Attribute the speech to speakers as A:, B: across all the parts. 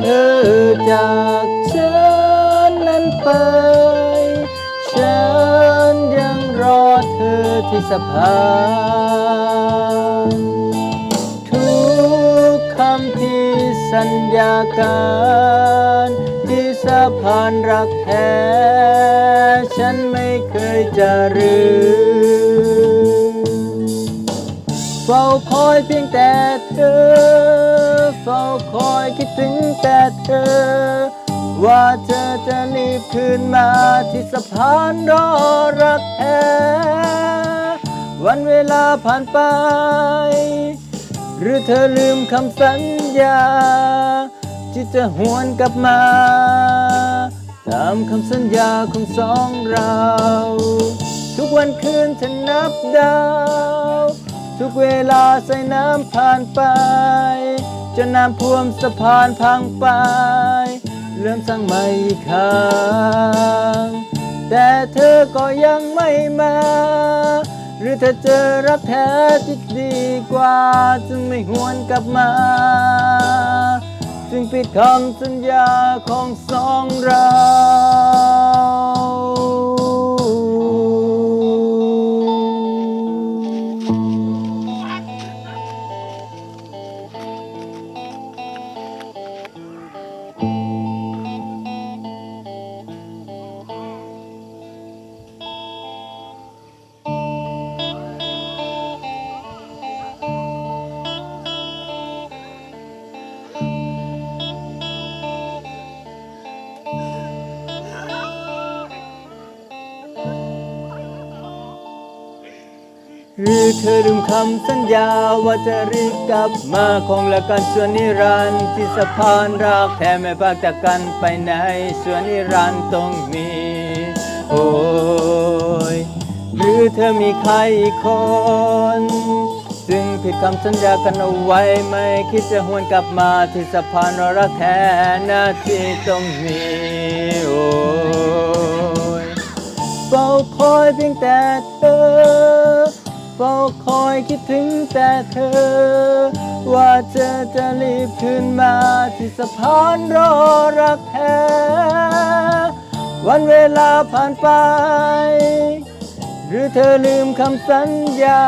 A: เธอจากฉันนั้นไปฉันยังรอเธอที่สะพานทุกคำที่สัญญากันที่สะพานรักแท้ฉันไม่เคยจะลืมเฝ้าคอยเพียงแต่เธอ คอยคิดถึงแต่เธอ ว่าเธอจะรีบคืนมาที่สะพานรอรักแท้วันเวลาผ่านไป หรือเธอลืมคำสัญญา ที่จะหวนกลับมา ตามคำสัญญาของสองเรา ทุกวันคืนฉันนับดาว ทุกเวลาใส่น้ำผ่านไป จนน้ำท่วมสะพานพังไป เริ่มสร้างใหม่อีกครั้งแต่เธอก็ยังไม่มา หรือเธอเจอรักแท้ที่ดีกว่า จึงไม่หวนกลับมา จึงปิดคำสัญญาของสองเรา หรือเธอลืมคำสัญญาว่าจะรีบกลับมาคงละกันส่วนนิรันดร์ที่สะพานรักแท้ไม่พากจากกันไปไหนส่วนนิรันดร์ต้องมี โอ้ยหรือเธอมีใครอีกคนซึ่งผิดคำสัญญากันเอาไว้ไม่คิดจะหวนกลับมาที่สะพานรักแท้นาที่ต้องมีโอ้ยเฝ้าคอยเพียงแต่เธอ เฝ้าคอยคิดถึงแต่เธอ ว่าเธอจะรีบคืนมาที่สะพานรอรักแท้วันเวลาผ่านไป หรือเธอลืมคำสัญญา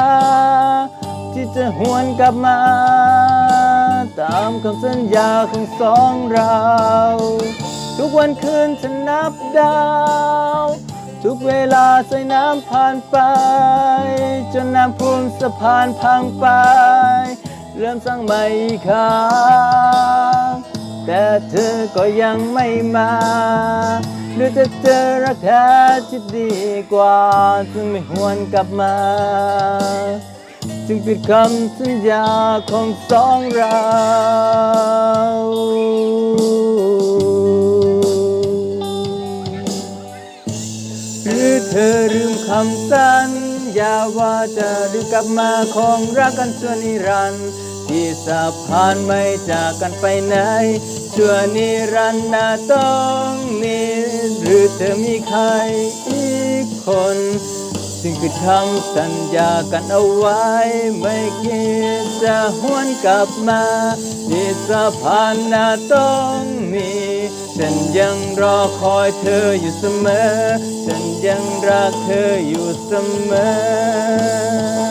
A: ที่จะหวนกลับมา ตามคำสัญญาของสองเรา ทุกวันคืนฉันนับดาว ทุกเวลาใส่น้ำผ่านไป จนน้ำพุนสะพานพังไป เริ่มสร้างใหม่ครั้งแต่เธอก็ยังไม่มาหรือจะเจอรักแท้ที่ดีกว่าจึงไม่หวนกลับมา จึงปิดคำสัญญาของสองเรา คำสัญญาว่าจะดึกกลับมาของรักกันชั่วนิรันดร์ที่สะพานไม่จากกันไปไหนชั่วนิรันดร์น่าต้องมีหรือเธอมีใครอีกคนซึ่งคือคำสัญญากันเอาไว้ ไม่คิดจะหวนกลับมาที่สะพานน่าต้องมี ฉันยังรอคอยเธออยู่เสมอ ฉันยังรักเธออยู่เสมอ